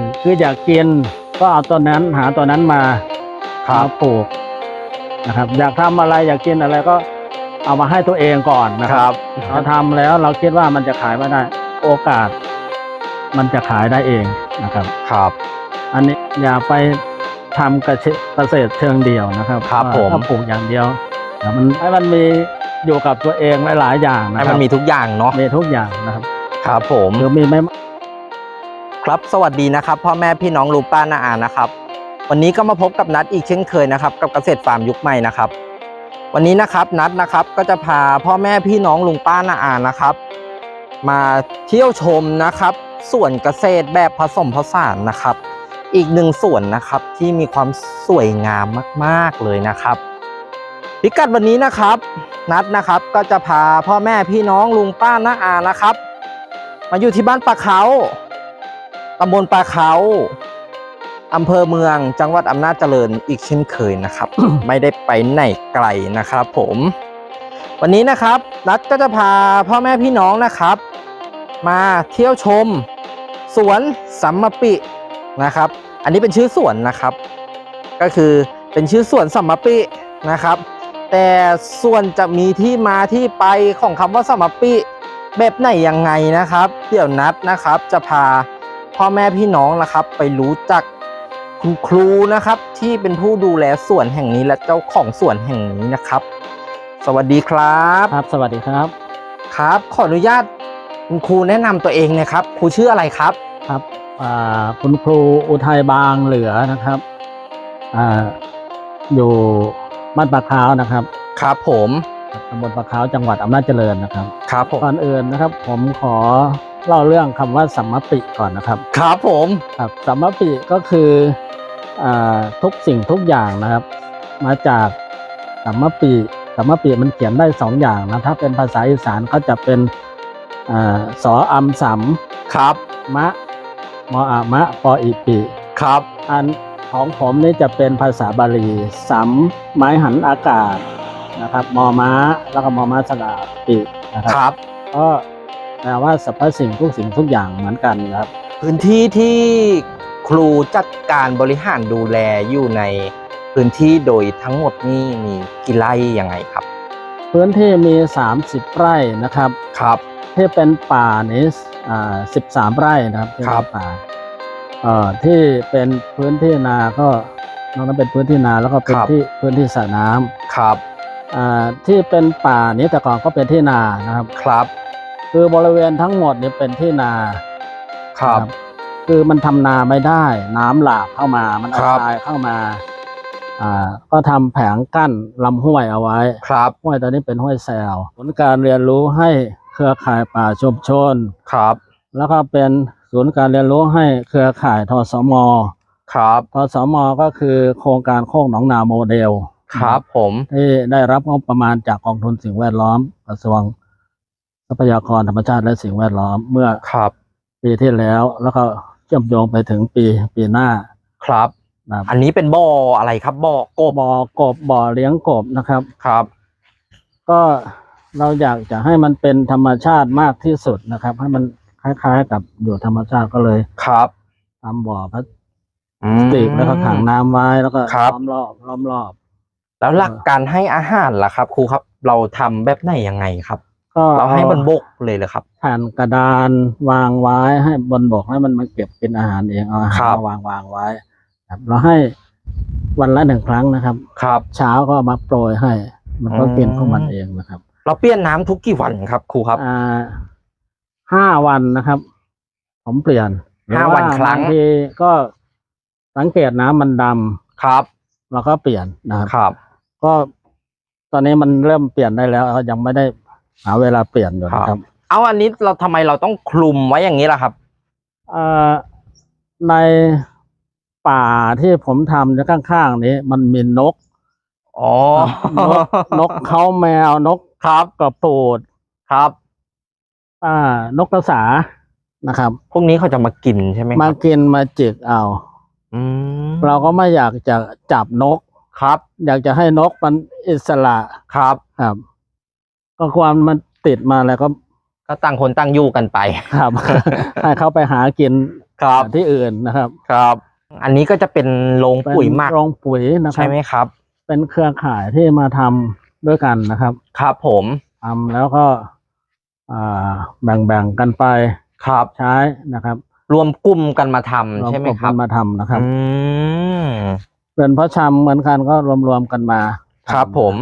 คือคืออยากกินก็เอาตัวนั้นหาตัวนั้นมาครับมาปลูกนะครับ อยากทำอะไรอยากกินอะไรก็เอามาให้ตัวเองก่อนนะคครัรับบเราทำแล้วเราคิดว่ามันจะขายไม่ได้ โอกาส มันจะขายได้เองนะครับครับ อันนี้อย่าไปทำเกษตรเกษตรเชิงเดียวนะครับครับว่าผมถ้าปลูกอย่างเดียวเดี๋ยวมันให้มันมีอยู่กับตัวเองหลายๆอย่างนะให้คมัรันบมีทุกอย่างเนาะมีทุกอย่างนะครับ ครับผมหรือมีไม่ ครับสวัสดีนะครับพ่อแม่พี่น้องลุงป้าน้าอานะครับ วันนี้ก็มาพบกับนัดอีกเช่นเคยนะครับ กับเกษตรฟาร์มยุคใหม่นะครับ วันนี้นะครับนัดนะครับก็จะพาพ่อแม่พี่น้องลุงป้าน้าอานะครับ มาเที่ยวชมนะครับส่วนเกษตรแบบผสมผสานนะครับ อีกหนึ่งส่วนนะครับที่มีความสวยงามมากๆเลยนะครับ พิกัดวันนี้นะครับ นัดนะครับก็จะพาพ่อแม่พี่น้องลุงป้าน้าอานะครับ มาอยู่ที่บ้านปลาเขา ตำบลปลาเขาอำเภอเมืองจังหวัดอำนาจเจริญอีกเช่นเคยนะครับ ไม่ได้ไปไหนไกลนะครับ ผม วันนี้นะครับนัดก็จะพาพ่อแม่พี่น้องนะครับ มาเที่ยวชม สวนสัมมปินะครับ อันนี้เป็นชื่อสวนนะครับ ก็คือเป็นชื่อสวนสัมมปินะครับ แต่ส่วนจะมีที่มาที่ไปของคำว่าสัมมปิแบบไหนยังไงนะครับ เดี๋ยวนัดนะครับจะพา พ่อแม่พี่น้องนะครับ ไปรู้จักคุณครูนะครับ ที่เป็นผู้ดูแลสวนแห่งนี้และเจ้าของสวนแห่งนี้นะครับ สวัสดีครับครับ สวัสดีครับ ครับ ขออนุญาตคุณครูแนะนำตัวเองหนะครับ ครูชื่ออะไรครับครับอ่าคุณครูอุทัยบางเหลือนะครับอ่าอยู่บ้านปลาขาวนะครับครับผมตำบลปลาขาวจังหวัดอำนาจเจริญนะครับ ครับผมก่อนอื่นนะครับ ผมขอ เล่าเรื่องคำว่าสัมมปิก่อนนะครับครับผมครับสัมมปิก็คืออ่าทุกสิ่งทุกอย่างนะครับ มาจากสัมมปิสัมมปิมันเขียนได้สองอย่างนะถ้าเป็นภาษาอีสานก็จะเป็นอ่าสออัมสัมครับมะมออามะปออีปิครับอันของผมนี่จะเป็นภาษาบาลีสัมไม้หันอากาศนะครับมอม้าแล้วก็มอม้าสระปินะคครับรับก็ แปลว่าสรรพสิ่งทุกสิ่งทุกอย่างเหมือนกันนะครับ พื้นที่ที่ครูจัดการบริหารดูแลอยู่ในพื้นที่โดยทั้งหมดนี่มีกี่ไร่ยังไงครับ พื้นที่มี 30 ไร่นะครับครับที่เป็นป่านี้อ่า13ไร่นะครับที่ครัเป็บนป่าเอ่อที่เป็นพื้นที่นาก็นอกนั้นเป็นพื้นที่นาแล้วก็เป็นที่พื้นที่สระน้ำครับอ่าที่เป็นป่านี้แต่ก่อนก็เป็นที่นานะครับครับ คือบริเวณทั้งหมดเนี่ยเป็นที่นาครับนะคือมันทำนาไม่ได้ น้ำหลากเข้ามา มันเอาครับทรายเข้ามา อ่า ก็ทำแผงกั้นลำห้วยเอาไว้ ครับห้วยตอนนี้เป็นห้วยแซวผลการเรียนรู้ให้เครือข่ายป่าชุมชนครับ แล้วก็เป็นศูนย์การเรียนรู้ให้เครือข่ายทสมครับทสมก็คือโครงการโคกหนองนาโมเดล ครับ ผมที่ได้รับงบประมาณจากกองทุนสิ่งแวดล้อมกระทรวง ทรัพยากรธรรมชาติและสิ่งแวดล้อมเมื่อครับปีที่แล้ว แล้วก็เชื่อมโยงไปถึงปีปีหน้าครับ นะครับอันนี้เป็นบ่ออะไรครับบ่อกบบ่อกบบ่อเลี้ยงกบนะครับ ครับ ก็เราอยากจะให้มันเป็นธรรมชาติมากที่สุดนะครับ ให้มันคล้าย ๆ กับอยู่ธรรมชาติก็เลยครับทำบ่อพลาสอืม ติกแล้วก็ขังน้ำไว้แล้วก็ครับ ล้อมรอบล้อมรอบ แล้วหลักการให้อาหารล่ะครับ ครูครับ เราทำแบบไหนยังไงครับ ก็เราให้มันอบกเลยเหรอครับแผ่นกระดานวางไว้ให้บนบกให้มันมาเก็บเป็นอาหารเองเอาอาหารครับมาวางวางไว้ครับเราให้วันละหนึ่งครั้งนะครับ ครับ เช้าก็เอามาโปรยให้ มันก็อืมกินของมันเองนะครับ เราเปลี่ยนน้ำทุกกี่วันครับครูครับอ่าห้าวันนะครับ ผมเปลี่ยนห้าวันครั้งบางทีก็สังเกตน้ำมันดำครับเราก็เปลี่ยนนะครับครับ ก็ตอนนี้มันเริ่มเปลี่ยนได้แล้วยังไม่ได้ หาเวลาเปลี่ยนอยู่นะครับ เอาอันนี้เราทำไมเราต้องคลุมไว้อย่างนี้ล่ะครับ เอ่อในป่าที่ผมทำอยู่ข้างๆนี้ มันมีนกอ๋อนกนกเขาแมวนกครับกระปูดครับ อ่านกกระสานะครับ พวกนี้เขาจะมากินใช่ไหมคมารับกินมาจิกเอา อืมเราก็ไม่อยากจะจับนก ครับ อยากจะให้นกมันอิสระครับ ครับ ก็ความมันติดมาแล้วก็ก็ต่างคนต่างอยู่กันไปครับ ให้เขาไปหากินครับที่อื่นนะครับ ครับ อันนี้ก็จะเป็นโรงปุ๋ยหมักเป็นโรงปุ๋ยนะครัใช่ไหมครับ เป็นเครือข่ายที่มาทำด้วยกันนะครับ ครับผมทำแล้วก็อ่าแบ่งๆกันไปครับใช้นะครับ รวมกลุ่มกันมาทำรวมใช่ไหมกลุ่มครักับนมาทำนะครับอืมเป็นเพราะชำเหมือนกันก็รวมๆกันมาทำครับผม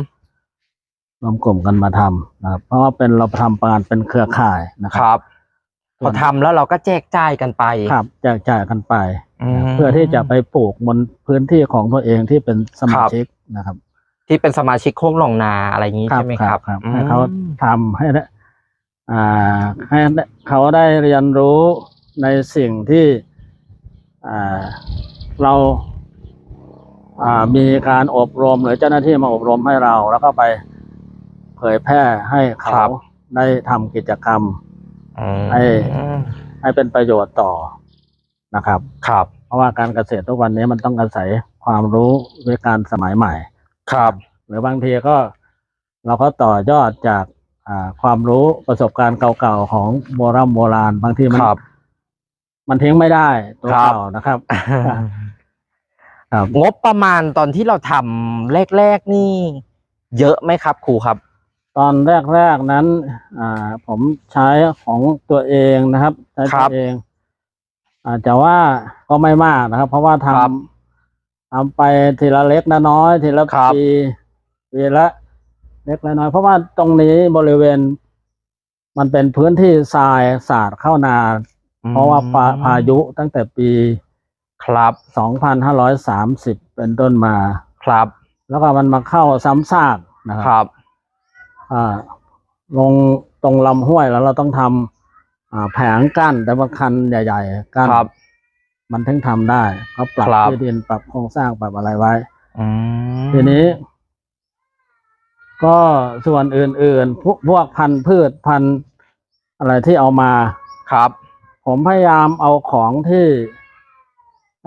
รวมกลุ่มกันมาทำนะครับ เพราะว่าเป็นเราทำปานเป็นเครือข่ายนะคครับรับ พอทำแล้วเราก็แจกจ่ายกันไปครับแจกจ่ายกันไป ม เพื่อที่จะไปปลูกบนพื้นที่ของตัวเองที่เป็นสมาชิกนะครับ ที่เป็นสมาชิกโค้งหลองนาอะไรอย่างนี้ใช่ไหมครับครับอืมให้เขาทำให้ได้อ่าให้ได้เขาได้เรียนรู้ในสิ่งที่อ่าเราอ่ามีการอบรมหรือเจ้าหน้าที่มาอบรมให้เรา แล้วก็ไป เผยแพร่ให้เขาได้ทำกิจกรรม อืมไอ้ ให้เป็นประโยชน์ต่อนะครับ ครับ เพราะว่าการเกษตรทุกวันนี้มันต้องอาศัยความรู้ด้วยการสมัยใหม่ ครับ หรือบางทีก็เราก็ต่อยอดจากอ่าความรู้ประสบการณ์เก่าๆของโบราณโบราณบางทีมันครับ มันทิ้งไม่ได้ตัวครับ เก่านะครับ ครับ งบประมาณตอนที่เราทำแรก ๆ นี่ เยอะไหมครับ ครูครับ ตอนแรกๆนั้น อ่า ผมใช้ของตัวเองนะครับใช้คตัรัวบเองอาจจะว่าก็ไม่มากนะครับ เพราะว่าทครับำทำไปทีละเล็กนะน้อย ทีละครับปีปีละเล็กละน้อย เพราะว่าตรงนี้บริเวณ มันเป็นพื้นที่ทรายสาดเข้านา เพราะว่าพาพายุตั้งแต่ปีครับ2530เป็นต้นมาครับ แล้วก็มันมาเข้าซ้ำซากนะคครับรับอ่า ลงตรงลำห้วยแล้วเราต้องทำอ่าแผงกั้นแต่ว่าคันใหญ่ๆกั้นครับ มันถึงทำได้เขาปรับครับที่ดินปรับโครงสร้างปรับอะไรไว้อืมทีนี้ ก็ส่วนอื่นๆพวกพวกพันธุ์พืชพันธุ์อะไรที่เอามาครับ ผมพยายามเอาของที่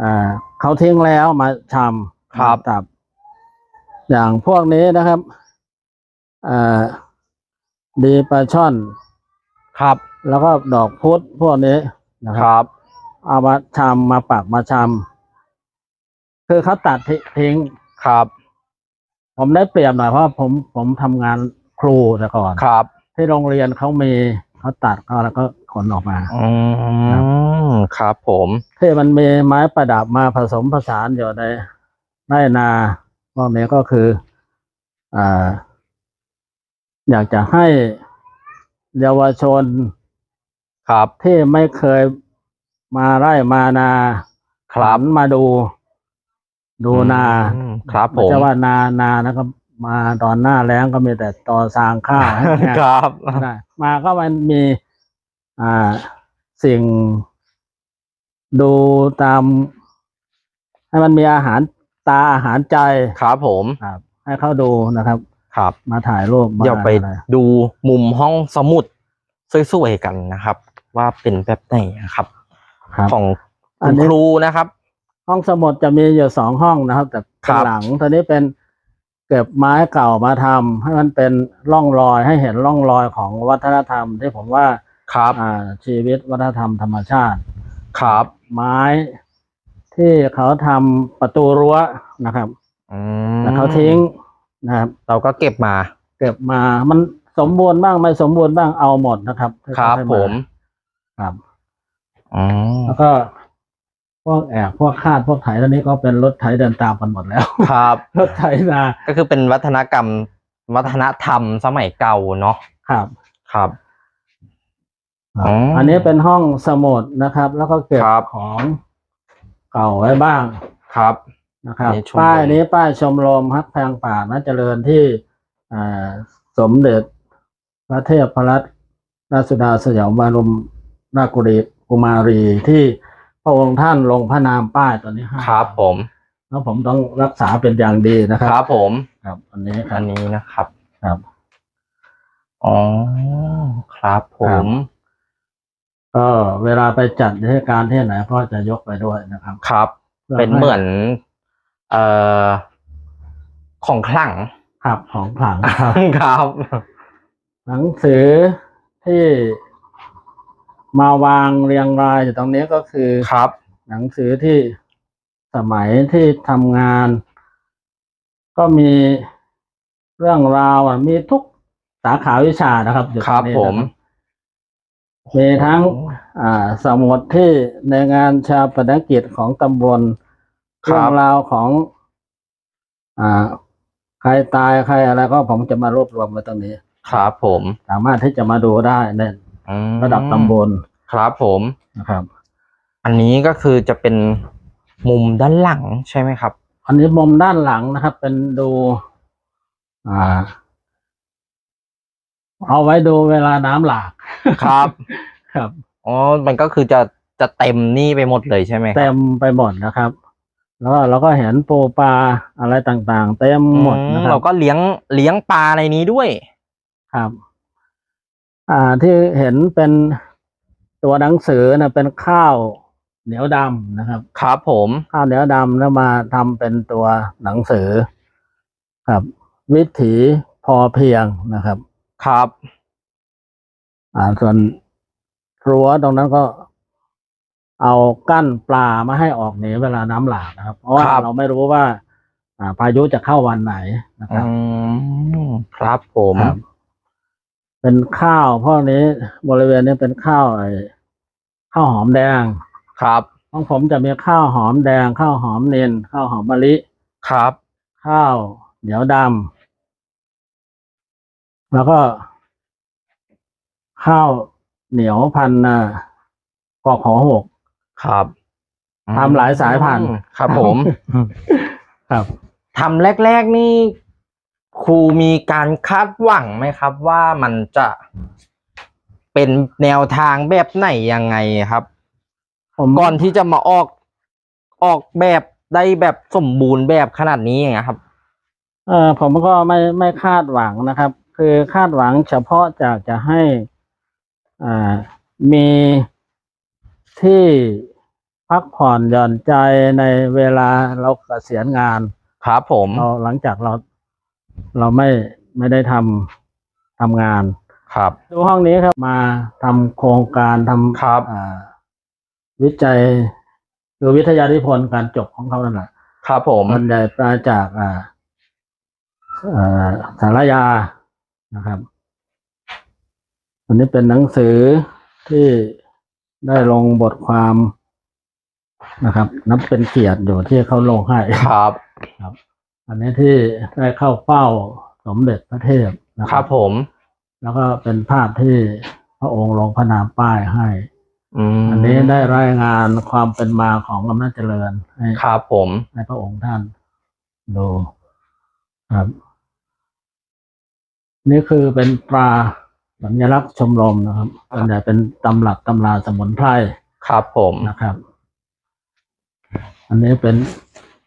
อ่าเขาทิ้งแล้วมาทำครับมาตับ อย่างพวกนี้นะครับ อ่าดีปลาช่อน ครับ แล้วก็ดอกพุธพวกนี้นะคครับ รับ เอามาชำมาปักมาชำคือเขาตัดทิทิ้ง ครับ ผมได้เปรียบหน่อยเพราะว่าผมผมทำงานครูแต่ก่อน ครับ ที่โรงเรียนเขามีเขาตัดเขาแล้วก็ขนออกมา อืม ครับผม ที่มันมีไม้ประดับมาผสมผสานอยู่ในไร่นาพวกนี้ก็คือ อ่า อยากจะให้เยาวชนครับ ที่ไม่เคยมาไร่มานาครับหันมาดู ดูนาอืมครับผไม่ม ใช่ว่านานานะก็มาตอนหน้าแล้งก็มีแต่ตอสร้างข้าวให้แห้งครับ ได้มาก็มันมีอ่าสิ่งดูตาม ให้มันมีอาหารตาอาหารใจครับผม ครับ ให้เขาดูนะครับ ครับมาถ่ายรูปมาเดี๋ยวไปอะไรดูมุมห้องสมุดสวยๆกันนะครับ ว่าเป็นแบบไหนนะครับครับของอัคุนณนี้ครูนะครับ ห้องสมุดจะมีอยู่สองห้องนะครับ แต่ครัข้างบหลังตอนนี้เป็นเก็บไม้เก่ามาทำให้มันเป็นร่องรอยให้เห็นร่องรอยของวัฒนธรรมที่ผมว่าครับอ่าชีวิตวัฒนธรรมธรรมชาติ ครับ ไม้ที่เขาทำประตูรั้วนะครับอืแล้วเขาทิ้ง นะครับ เราก็เก็บมา เก็บมา มันสมบูรณ์บ้างไม่สมบูรณ์บ้างเอาหมดนะครับที่ครับเขาให้าผมครับอืมแล้วก็ พวกแอกพวกคาดพวกไถตอนนี้ก็เป็นรถไถเดินตามกันหมดแล้ว ครับ รถไถนาก็คือเป็นวัฒนกรรม วัฒนธรรมสมัยเก่าเนาะครับ ครับครับอ๋ออัอันนี้เป็นห้องสมุดนะครับ แล้วก็เก็บครับ ของเก่าไว้บ้าง ครับ นะครับนี่ชมรม ป้ายนี้ป้ายชมรมฮักแพงป่านะเจริญที่อ่าสมเด็จพระเทพพระรัตนราชสุดาสยามบรมราชกุฎีกุมารีที่พระองค์ท่านลงพระนามป้ายตัวนี้ให้ครับผมแล้วผมต้องรักษาเป็นอย่างดีนะคครัรับผมครับอันนี้ครัอับนนี้นะครับครับ อ๋อครับผครับ มก็เวลาไปจัดเทศกาลที่ไหนก็จะยกไปด้วยนะครับครับพื่เป็นเหมือน เอ่อของขลังครับของขลังครับ ครับ หนังสือที่มาวางเรียงรายอยู่ตรงนี้ก็คือครับ หนังสือที่สมัยที่ทำงาน ก็มีเรื่องราวอะมีทุกสาขาวิชานะครับอยู่ตคงรับนี้ผมนะครับมีทั้ง อ่า สมุดที่ในงานชาปนกิจของตำบลครั เรื่อบงราวของ อ่า ใครตายใครอะไรก็ผมจะมารวบรวมไว้ตรงนี้ ครับผม สามารถที่จะมาดูได้ในอืมระดับตำบลครับผม นะครับ อันนี้ก็คือจะเป็นมุมด้านหลังใช่ไหมครับ อันนี้มุมด้านหลังนะครับ เป็นดู อ่า เอาไว้ดูเวลาน้ำหลาก ครับ ครับ อ๋อ มันก็คือจะจะเต็มนี่ไปหมดเลยใช่ไหมครับเต็มไปหมดนะครับ แล้วก็เราก็เห็นปูปลาอะไรต่างๆ เต็มหมดนะคอืรัเราบก็เลี้ยงเลี้ยงปลาในนี้ด้วย ครับ อ่าที่เห็นเป็นตัวหนังสือนะเป็นข้าวเหนียวดำนะครับ ครับผม ข้าวเหนียวดำแล้วมาทำเป็นตัวหนังสือ ครับ วิถีพอเพียงนะครับ ครับ อ่าส่วนรั้วตรงนั้นก็ เอากั้นปลามาให้ออกหนีเวลาน้ำหลากนะครับ เพราะว่าครับ เราไม่รู้ว่าอ่าพายุจะเข้าวันไหนนะครับ อืมครับผม ครับ เป็นข้าวพวกนี้บริเวณนี้เป็นข้าวไอ้ข้าวหอมแดง ครับ ของผมจะมีข้าวหอมแดง ข้าวหอมเนนข้าวหอมมะลิ ครับ ข้าวเหนียวดำแล้วก็ ข้าวเหนียวพันธุ์อ่ากอกหอหก ครับทำหลายสายพันธุ์อืครับผม ครับทำแรก ๆ นี่ ครูมีการคาดหวังไหมครับ ว่ามันจะเป็นแนวทางแบบไหนยังไงครับผมก่อนที่จะมาออกออกแบบได้แบบสมบูรณ์แบบขนาดนี้อย่างเงี้ยครับ เออผมก็ไม่ไม่คาดหวังนะครับ คือคาดหวังเฉพาะจากจะให้อ่ามี ที่พักผ่อนหย่อนใจในเวลาเราเกษียณงานครับผมเราหลังจากเราเราไม่ไม่ได้ทำทำงาน ครับ ดูห้องนี้ครับมาทำโครงการทำครับอ่าวิจัยคือวิทยานิพนธ์การจบของเขานั่นแหละครับผมมันใหญ่ปลาจากอ่าอ่าสารยานะครับ อันนี้เป็นหนังสือที่ ได้ลงบทความนะครับ นับเป็นเกียรติอยู่ที่เขาลงให้ครับ อันนี้ที่ได้เข้าเฝ้าสมเด็จพระเทพนะคครัรับบ ผม แล้วก็เป็นภาพที่พระองค์ลงพระนามป้ายให้ อืมอันนี้ได้รายงานความเป็นมาของอำนาจเจริญให้ครับผม ให้พระองค์ท่านดูครับ นี่คือเป็นตรา สัญลักษณ์ชมรมนะครับส่วนใหญ่เป็นตำรับตำราสมุนไพรครับผมนะครับ อันนี้เป็น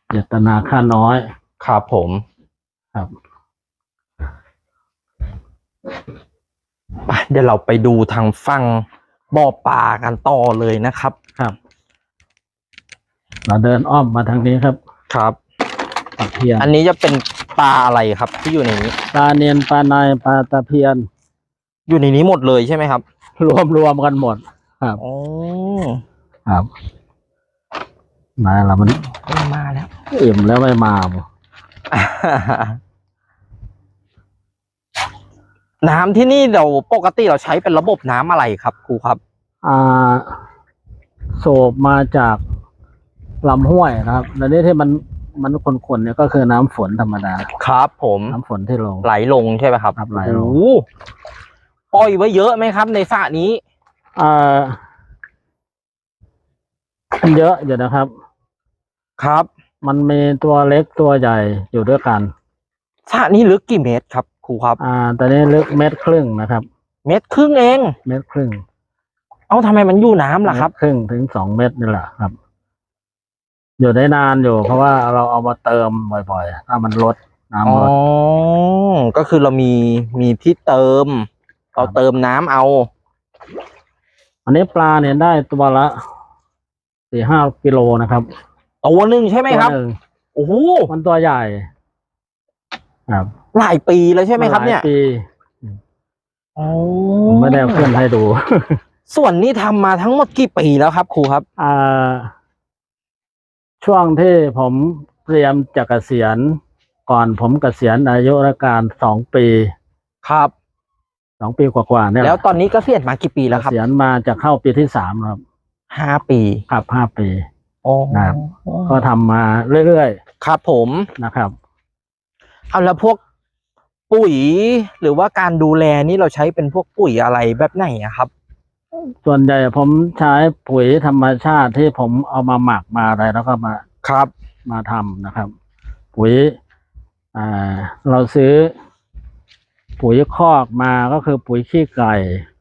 เจตนาค่าน้อยครับผมครับไปเดี๋ยวเราไปดูทางฝั่งบ่อปลากันต่อเลยนะครับครับ เราเดินอ้อมมาทางนี้ครับครับปักเพียนอันนี้จะเป็นปลาอะไรครับที่อยู่ในนี้ปลาเนียนปลาในปลาตะเพียน อยู่ในนี้หมดเลยใช่ไหมครับ รวมรวมกันหมด ครับอ๋อครับนายละมันมาแล้วอิ่มแล้วไม่มาบ่น้ำที่นี่เราปกติเราใช้เป็นระบบน้ำอะไรครับครูครับ อ่าสูบมาจากลำห้วยนะครับแล้วนี่ที่มันมันขนๆเนี่ยก็คือน้ำฝนธรรมดา ครับ ผม น้ำฝนที่ลง ไหลลงใช่ไหมครับครับไหลลงโอ้โห ปล่อยไว้เยอะไหมครับ ในสระนี้อ่าเยอะอยู่นะครับ ครับ มันมีตัวเล็กตัวใหญ่อยู่ด้วยกัน สระนี้ลึกกี่เมตรครับครูครับ อ่าตอนนี้ลึกเมตรครึ่งนะครับ เมตรครึ่งเอง เมตรครึ่งเอ้าทำไมมันอยู่น้ำล่ะครับ เมตครึ่งถึงสองเมตรนี่แหละครับ อยู่ได้นานอยู่เพราะว่าเราเอามาเติมบ่อยๆ ถ้ามันลดอ๋อ น้ำลดก็คือเรามีมีที่เติม เราเติมน้ำเอา อันนี้ปลาเนี่ยได้ตัวละสี่ห้ากิโลนะครับตัวหนึ่งใช่ไหมครับตัวนึ่งโอ้โหมันตัวใหญ่ ครับหลายปีแล้วใช่ไหมครับ เนี่ยหลาปีโอ้ผมไม่ได้เอาขึ้นให้ดู ส่วนนี้ทำมาทั้งหมดกี่ปีแล้วครับ ครูครับ อ่า ช่วงที่ผมเตรียมจะเกษียณก่อนผมเกษียณอายุราชการสองปี ครับส องปีกว่าๆเนี่ยแล้วตอนนี้เก็เสียณมากี่ปีแล้วคเกรับษียณมาจะเข้าปีที่สามครับห้าปีครับห้าปีโอ้ครับก็ทำมาเรื่อยครับผมๆนะครับเอาแล้วพวกปุ๋ยหรือว่าการดูแลนี่เราใช้เป็นพวกปุ๋ยอะไรแบบไหนอะครับ ส่วนใหญ่ผมใช้ปุ๋ยธรรมชาติที่ผมเอามาหมักมาอะไรแล้วก็มาครับ มาทำนะครับ ปุ๋ยอ่าเราซื้อ ปุ๋ยคอกมาก็คือปุ๋ยขี้ไก่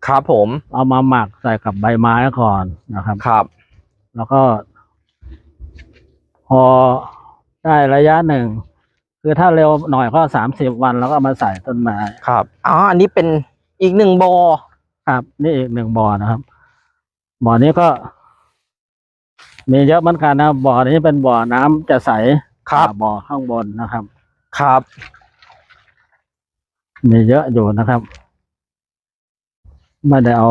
ครับผม เอามาหมักใส่กับใบไม้ก่อนนะครับ ครับ แล้วก็ พอได้ระยะหนึ่ง คือถ้าเร็วหน่อยก็สามสิบวันแล้วก็เอามาใส่ต้นไม้ครับอ๋ออันนี้เป็นอีกหนึ่งบอครับ นี่อีกหนึ่งบ่อนะครับบ่อนี้ก็ มีเยอะเหมือนกันนะครับบ่อนี้เป็นบ่อน้ำจะใสครับกว่าบ่อข้างบนนะครับ ครับ มีเยอะอยู่นะครับ ไม่ได้เอา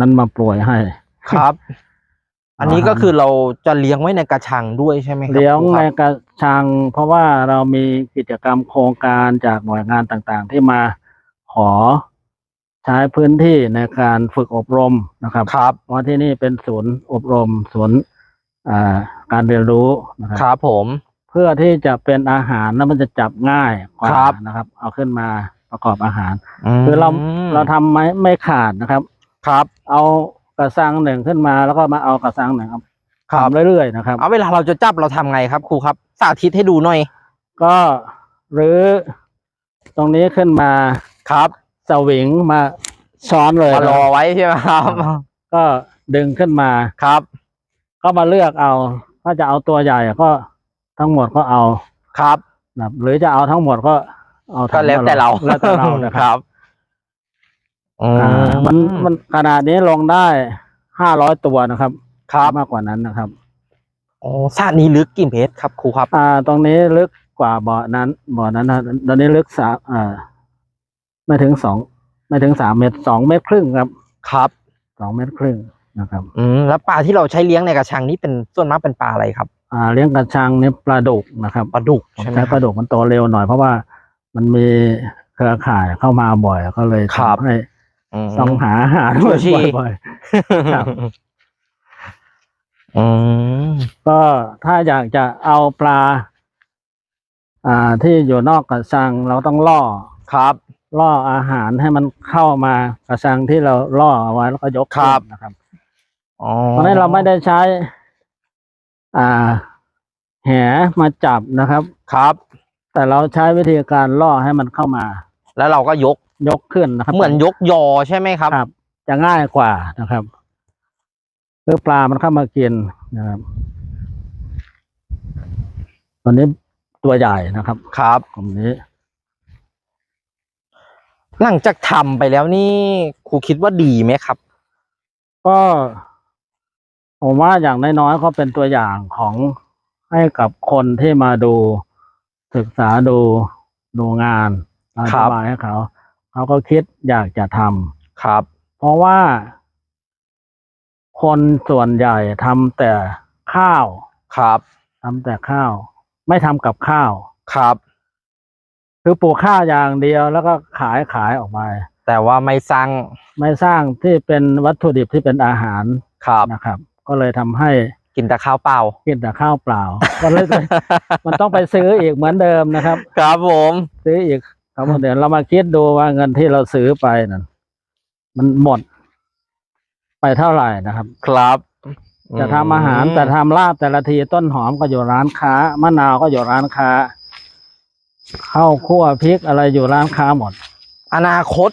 นั้นมาปล่อยให้ ครับ อันนี้ก็คือเราจะเลี้ยงไว้ในกระชังด้วยใช่ไหมครับเลี้ยงครูคในรับกระชัง เพราะว่าเรามีกิจกรรมโครงการจากหน่วยงานต่างๆ ที่มาขอใช้พื้นที่ในการฝึกอบรมนะครับครับเพราะที่นี่เป็นศูนย์อบรมศูนย์อ่าการเรียนรู้นะคครับรับผม เพื่อที่จะเป็นอาหารแล้วมันจะจับง่ายกว่าครับนะครับ เอาขึ้นมา ประกอบอาหาร คือเรามเราทำไม่ไม่ขาดนะครับ ครับ เอากระซังหนึ่งขึ้นมา แล้วก็มาเอากระซังหนึ่งครับครับ ทำเรื่อยๆนะครับ เอาเวลาเราจะจับเราทำไงครับครูครับ สาธิตให้ดูหน่อยก็หรือตรงนี้ขึ้นมาครับสวิงมาช้อนเลยมารอไว้ใช่ไหมครับก็ดึงขึ้นมา ครับ ก็มาเลือกเอา ถ้าจะเอาตัวใหญ่ก็ทั้งหมดก็เอาครับ แบบหรือจะเอาทั้งหมดก็ เอาก็แล้วแต่เราแล้วแต่เรานะคครับรับอือ่ามันมันขนาดนี้ลงได้ห้าร้อยตัวนะครับครับมากกว่านั้นนะครับโอ้สระนี้ลึกกี่เมตรครับครูครับ อ่า ตรงนี้ลึกกว่าบ่อนั้น บ่อนั้นนะตอนนี้ลึกสามอ่าไม่ถึงสองไม่ถึงสามเมตรสองเมตรครึ่งครับ ครับสองเมตรครึ่งนะครับ อืมแล้วปลาที่เราใช้เลี้ยงในกระชังนี้เป็นส่วนมากเป็นปลาอะไรครับ อ่า เลี้ยงกระชังนี่ปลาดุกนะครับปลาดุกผมใช่ไหมใช้คปรับลาดุกมันโตเร็วหน่อยเพราะว่า มันมีเครือข่ายเข้ามาบ่อย ก็เลยครับ ทำให้อืมต้องหาอาหารชูชี บ่อยครับ อืมๆก็ถ้าอยากจะเอาปลา อ่าที่อยู่นอกกระชัง เราต้องล่อ ครับ ล่ออาหารให้มันเข้ามากระชังที่เราล่อเอาไว้แล้วก็ยกขึ้นนะครับอ๋อเพราะฉะนั้นเราไม่ได้ใช้ อ่า แหมาจับนะครับ ครับ แต่เราใช้วิธีการล่อให้มันเข้ามา แล้วเราก็ยกยกขึ้นนะครับ เหมือนยกยอใช่ไหมครับครับ จะง่ายกว่านะครับเพื่อปลามันเข้ามากินนะครับตอนนี้ตัวใหญ่นะครับ ครับกลุ่มนี้ หลังจากทำไปแล้วนี่ครูคิดว่าดีไหมครับ ก็ผมว่าอย่างน้อยๆก็เป็นตัวอย่างของให้กับคนที่มาดู ศึกษาดูดูงานอครัธิบบายให้เขา เขาก็คิดอยากจะทำครับ เพราะว่า คนส่วนใหญ่ทำแต่ข้าวครับ ทำแต่ข้าว ไม่ทำกับข้าว ครับ คือปลูกข้าวอย่างเดียว แล้วก็ขายขายออกมาแต่ว่าไม่สร้างไม่สร้างที่เป็นวัตถุดิบที่เป็นอาหารครับ นะครับ ก็เลยทำให้ กินแต่ข้าวเปล่า กินแต่ข้าวเปล่าก็เลย มันต้องไปซื้ออีกเหมือนเดิมนะครับ ครับผม ซื้ออีกครับเดี๋ยวเรามาคิดดูว่าเงินที่เราซื้อไปนั่นมันหมด ไปเท่าไหร่นะครับ ครับจะทำอาหารแต่ทำลาบแต่ละทีต้นหอมก็อยู่ร้านค้ามะนาวก็อยู่ร้านค้าข้าวคั่วพริกอะไรอยู่ร้านค้าหมด อนาคต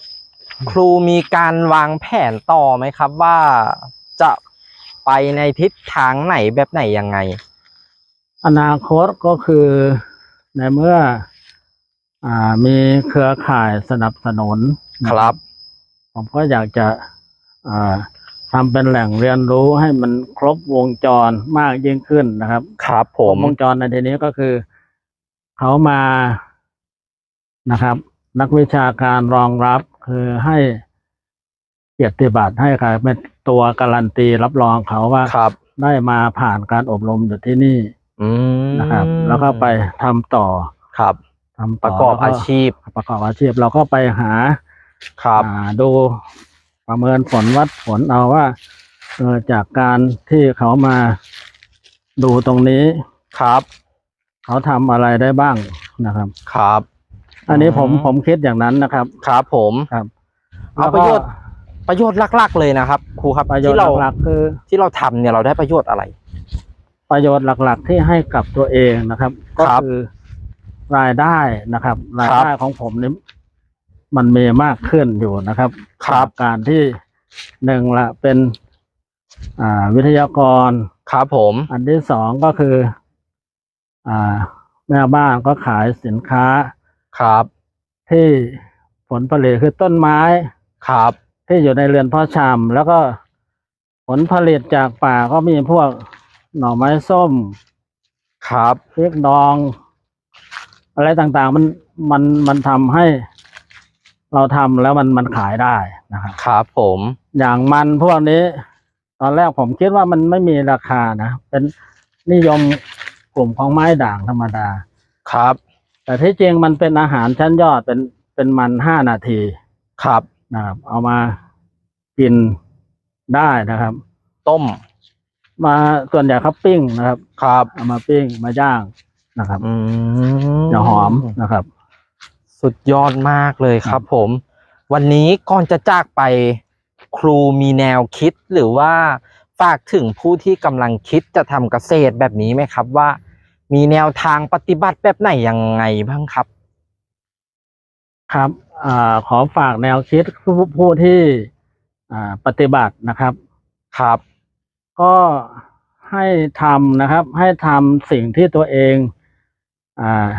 ครูมีการวางแผนต่อไหมครับ ว่าจะ ไปในทิศทางไหนแบบไหนยังไง อนาคตก็คือในเมื่ออ่ามีเครือข่ายสนับสนุนนะครับ ผมก็อยากจะอ่าทำเป็นแหล่งเรียนรู้ให้มันครบวงจรมากยิ่งขึ้นนะครับครับผครมบวงจรในที่นี้ก็คือเขามานะครับ นักวิชาการรองรับคือให้ เกียรติบัตรให้ใครเป็นตัวการันตีรับรองเขาว่าครับ ได้มาผ่านการอบรมอยู่ที่นี่อืมนะครับ แล้วก็ไปทำต่อครับ ทำปต่ระกอบแล้วอาชีพประกอบอาชีพเราก็ไปหาครับอ่าดูประเมินผลวัดผลเอาว่าเออจากการที่เขามาดูตรงนี้ครับเขาทำอะไรได้บ้างนะครับ ครับ อันนี้ผมอืม ผมคิดอย่างนั้นนะครับ ครับผม ครับเอาแล้วก็ประโยชน์ ประโยชน์หลักๆเลยนะครับครูครับประโยชที่น์เราหลักๆคือ ที่เราทำเนี่ยเราได้ประโยชน์อะไร ประโยชน์หลักๆที่ให้กับตัวเองนะครับ ก็ครับคือรายได้นะครับ รายครับได้ของผมนี่มันมีมากขึ้นอยู่นะครับครับ จากการที่หนึ่งละเป็น อ่า วิทยากร ครับผมอันที่สองก็คือ อ่า แม่บ้านก็ขายสินค้าครับที่ผลผลิตคือต้นไม้ ครับ ที่อยู่ในเรือนเพ่อชำแล้วก็ผลผลิตจากป่าก็มีพวกหน่อไม้ส้มครับพริกดอง อะไรต่างๆ มันมันมันทำให้ เราทำแล้วมันมันขายได้นะครับครับผม อย่างมันพวกนี้ ตอนแรกผมคิดว่ามันไม่มีราคานะ เป็นนิยมกลุ่มของไม้ด่างธรรมดา ครับ แต่ที่จริงมันเป็นอาหารชั้นยอดเป็นเป็นมันห้านาที ครับนะครับ เอามา กินได้นะครับ ต้ม มาส่วนใหญ่เขาปิ้งนะครับครับเอามาปิ้งมาย่างนะครับอืมจะหอมนะครับ สุดยอดมากเลยครับ ผม วันนี้ก่อนจะจากไปครูมีแนวคิดหรือว่าฝากถึงผู้ที่กำลังคิดจะทำเกษตรแบบนี้ไหมครับ ว่า มีแนวทางปฏิบัติแบบไหนยังไงบ้างครับ ครับอ่าขอฝากแนวคิดผู้ผู้ที่อ่า ปฏิบัตินะครับ ครับ ก็ให้ทำนะครับ ให้ทำสิ่งที่ตัวเองอ่า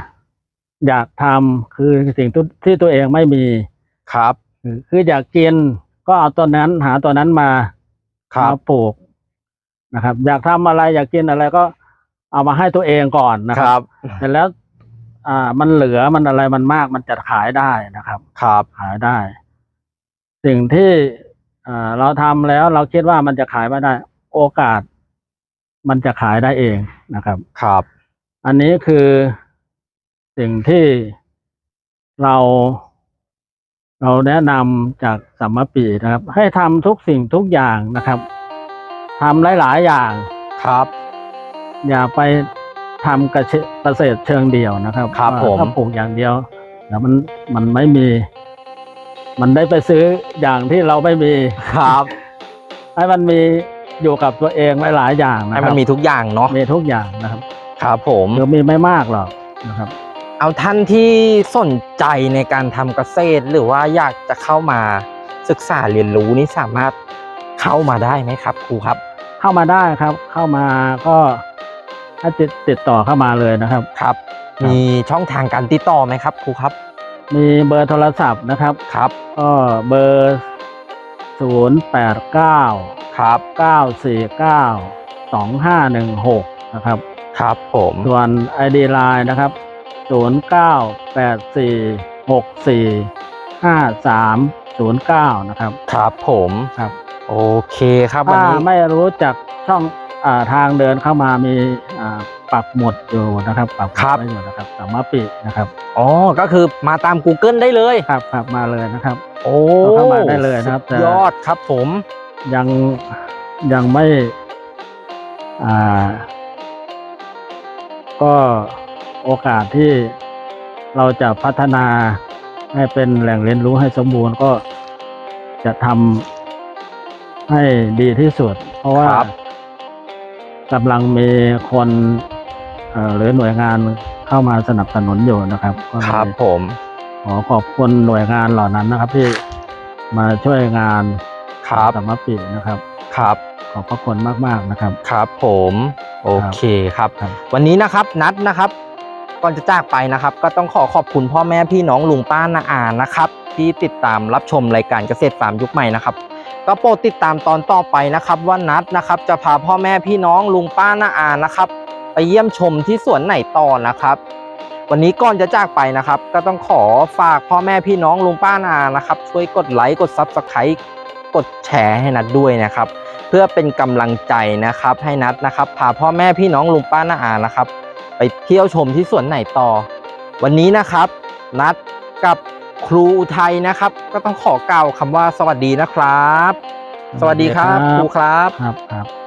อยากทำคือสิ่งที่ที่ตัวเองไม่มีครับ คือคืออยากกินก็เอาตัวนั้นหาตัวนั้นมาครับมาปลูกนะครับ อยากทำอะไรอยากกินอะไรก็เอามาให้ตัวเองก่อนนะคครัรับเสร็จแล้ว อ่า มันเหลือมันอะไรมันมากมันจะขายได้นะครับ ครับขายได้ สิ่งที่ อ่าเราทำแล้วเราคิดว่ามันจะขายไม่ได้ โอกาส มันจะขายได้เองนะครับ ครับ อันนี้คือสิ่งที่เรา เราแนะนำจากสัมมปีนะครับ ให้ทำทุกสิ่งทุกอย่างนะครับทำหลาย ๆ อย่างครับ อย่าไปทำเกษตรเกษตรเชิงเดียวนะครับครับว่าผมถ้าปลูกอย่างเดียวแล้วมันมันไม่มี มันได้ไปซื้ออย่างที่เราไม่มีครับ ให้มันมีอยู่กับตัวเองหลายๆอย่างนะให้คมัรันบมีทุกอย่างเนาะมีทุกอย่างนะครับครับผมหรือมีไม่มากหรอกนะครับ เอาท่านที่สนใจในการทำเกษตร หรือว่าอยากจะเข้ามาศึกษาเรียนรู้นี่สามารถเข้ามาได้ไหมครับครูครับเข้ามาได้ครับ เข้ามาก็ถ้าติดติดต่อเข้ามาเลยนะครับ ครับครับมีช่องทางการติดต่อไหมครับครูครับ มีเบอร์โทรศัพท์นะครับครับก็เบอร์ศูนย์แปดเก้าครับเก้าสี่เก้าสองห้าหนึ่งหกนะครับ ครับผมส่วน ID Line นะครับศูนย์เก้าแปดสี่หกสี่ห้าสามศูนย์เก้านะครับ ครับผมครับ โอเคครับวันถ้านี้ไม่รู้จักช่องอ่าทางเดินเข้ามามีอ่า ปักหมุดอยู่นะครับปักหมุดไว้อยู่นะครับสามารถปินะครับอ๋อก็คือมาตาม Google ได้เลยครับครับมาเลยนะครับ โอ้เข้ามาได้เลยนะครับสุดยอดครับผมยังยังไม่อ่า ก็โอกาสที่เราจะพัฒนาให้เป็นแหล่งเรียนรู้ให้สมบูรณ์ก็จะทำให้ดีที่สุด เพราะว่าครับกำลังมีคนเอ่อ หรือหน่วยงานเข้ามาสนับสนุนอยู่นะครับก็เลยครับผมขอขอบคุณหน่วยงานเหล่านั้นนะครับ ที่มาช่วยงานครับสามปีนะครับครับขอบพระคุณมากๆนะครับครับ ผมโอเคครับครับ วันนี้นะครับนัดนะครับก่อนจะจากไปนะครับ ก็ต้องขอขอบคุณพ่อแม่พี่น้องลุงป้านาอานะครับ ที่ติดตามรับชมรายการเกษตรฟาร์มยุคใหม่นะครับก็โปรดติดตามตอนต่อไปนะครับ ว่านัดนะครับ จะพาพ่อแม่พี่น้องลุงป้านาอานะครับ ไปเยี่ยมชมที่สวนไหนต่อนะครับ วันนี้ก่อนจะจากไปนะครับ ก็ต้องขอฝากพ่อแม่พี่น้องลุงป้านาอานะครับ ช่วยกดไลค์กดซับสไครต์กดแชร์ให้นัดด้วยนะครับ เพื่อเป็นกำลังใจนะครับ ให้นัดนะครับพาพ่อแม่พี่น้องลุงป้าน้าอานะครับ ไปเที่ยวชมที่สวนไหนต่อ วันนี้นะครับ นัดกับครูอุทัยนะครับ ก็ต้องขอกล่าวคำว่าสวัสดีนะครับ สวัสดีครับ ครูครับครับครับ